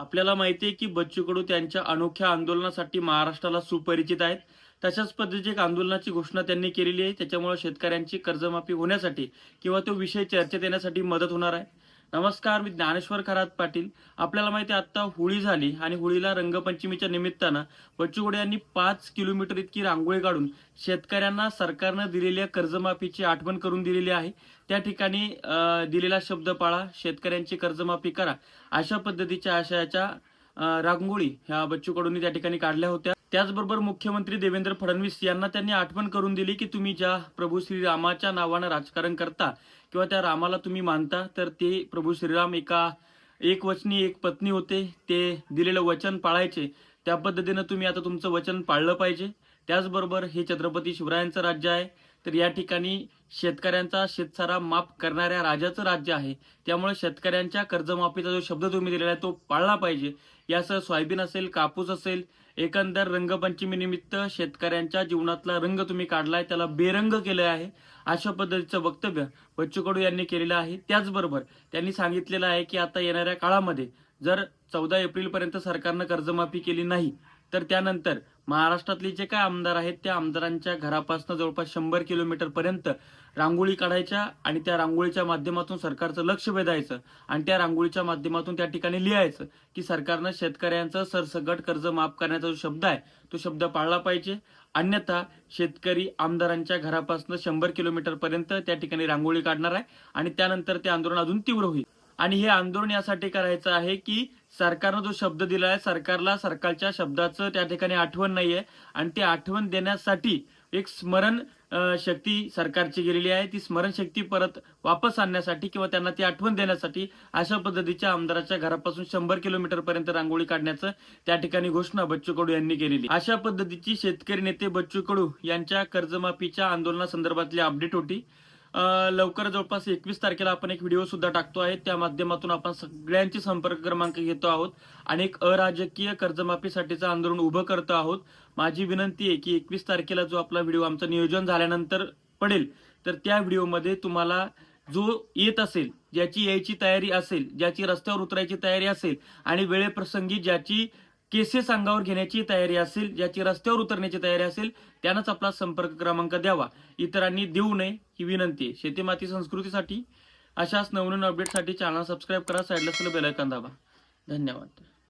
आपल्याला माहिती आहे की बच्चू कडू त्यांच्या अनोख्या आंदोलनासाठी महाराष्ट्राला सुपरिचित आहेत. तशाच पद्धतीची एक आंदोलनाची घोषणा त्यांनी केलेली आहे. त्याच्यामुळे शेतकऱ्यांची कर्जमाफी होण्यासाठी किंवा तो विषय चर्चेत येण्यासाठी मदत होणार आहे. नमस्कार मी ज्ञानेश्वर खरात पाटील. आपल्याला माहिती आहे आता होळी झाली आणि होळीला रंगपंचमीच्या निमित्तानं बच्चू यांनी पाच किलोमीटर इतकी रांगोळी काढून शेतकऱ्यांना सरकारनं दिलेल्या कर्जमाफीची आठवण करून दिलेली आहे. त्या ठिकाणी दिलेला शब्द पाळा शेतकऱ्यांची कर्जमाफी करा अशा पद्धतीच्या आशयाच्या रांगोळी ह्या बच्चूकडून त्या ठिकाणी काढल्या होत्या. त्याचबरोबर मुख्यमंत्री देवेंद्र फडणवीस यांना त्यांनी आठवण करून दिली की तुम्ही ज्या प्रभू श्रीरामाच्या नावानं राजकारण करता किंवा त्या रामाला तुम्ही मानता तर ते प्रभू श्रीराम एका एक वचनी एक पत्नी होते. ते दिलेलं वचन पाळायचे. त्या पद्धतीनं तुम्ही आता तुमचं वचन पाळलं पाहिजे. त्याचबरोबर हे छत्रपती शिवरायांचं राज्य आहे. तर या ठिकाणी शेतकऱ्यांचा शेतसारा माफ करणाऱ्या राजाचं राज्य आहे. त्यामुळे शेतकऱ्यांच्या कर्जमाफीचा जो शब्द तुम्ही दिलेला आहे तो पाळला पाहिजे. यासह सोयाबीन असेल कापूस असेल एकंदर रंगपंचमी निमित्त शेतकऱ्यांच्या जीवनातला रंग तुम्ही काढलाय त्याला बेरंग केलं आहे अशा पद्धतीचं वक्तव्य बच्चू कडू यांनी केलेलं आहे. त्याचबरोबर त्यांनी सांगितलेलं आहे की आता येणाऱ्या काळामध्ये जर चौदा एप्रिल पर्यंत सरकारनं कर्जमाफी केली नाही तर त्यानंतर महाराष्ट्रातले जे काय आमदार आहेत त्या आमदारांच्या घरापासून जवळपास शंभर किलोमीटर पर्यंत रांगोळी काढायच्या आणि त्या रांगोळीच्या माध्यमातून सरकारचं लक्ष वेधायचं आणि त्या रांगोळीच्या माध्यमातून त्या ठिकाणी लिहायचं की सरकारनं शेतकऱ्यांचं सरसगट कर्ज माफ करण्याचा जो शब्द आहे तो शब्द पाळला पाहिजे. अन्यथा शेतकरी आमदारांच्या घरापासून शंभर किलोमीटर पर्यंत त्या ठिकाणी रांगोळी काढणार आहे आणि त्यानंतर ते आंदोलन अजून तीव्र होईल. आणि हे आंदोलन यासाठी करायचं आहे की सरकारनं जो शब्द दिला आहे सरकारला सरकारच्या शब्दाचं त्या ठिकाणी आठवण नाहीये. आणि ते आठवण देण्यासाठी एक स्मरण शक्ती सरकारची गेलेली आहे. ती स्मरणशक्ती परत वापस आणण्यासाठी किंवा त्यांना ती आठवण देण्यासाठी अशा पद्धतीच्या आमदाराच्या घरापासून शंभर किलोमीटर पर्यंत रांगोळी काढण्याचं त्या ठिकाणी घोषणा बच्चू कडू यांनी केलेली अशा पद्धतीची शेतकरी नेते बच्चू कडू यांच्या कर्जमाफीच्या आंदोलनासंदर्भातली अपडेट होती. लवकर जवळपास एकवीस तारखेला आपण एक व्हिडिओ सुद्धा टाकतो आहे. त्या माध्यमातून आपण सगळ्यांचे संपर्क क्रमांक घेतो आहोत आणि एक अराजकीय कर्जमाफीसाठीचं आंदोलन उभं करतो आहोत. माझी विनंती आहे की एकवीस तारखेला जो आपला व्हिडिओ आमचं नियोजन झाल्यानंतर पडेल तर त्या व्हिडिओमध्ये तुम्हाला जो येत असेल ज्याची यायची तयारी असेल ज्याची रस्त्यावर उतरायची तयारी असेल आणि वेळेप्रसंगी ज्याची केसेस अंगावर घेण्याची तयारी असेल ज्याची रस्त्यावर उतरण्याची तयारी असेल त्यानंच आपला संपर्क क्रमांक द्यावा. इतरांनी देऊ नये ही विनंती आहे. शेती माती संस्कृतीसाठी अशाच नवनवीन अपडेटसाठी चॅनल सबस्क्राईब करा साईडला बेल दाबा. धन्यवाद.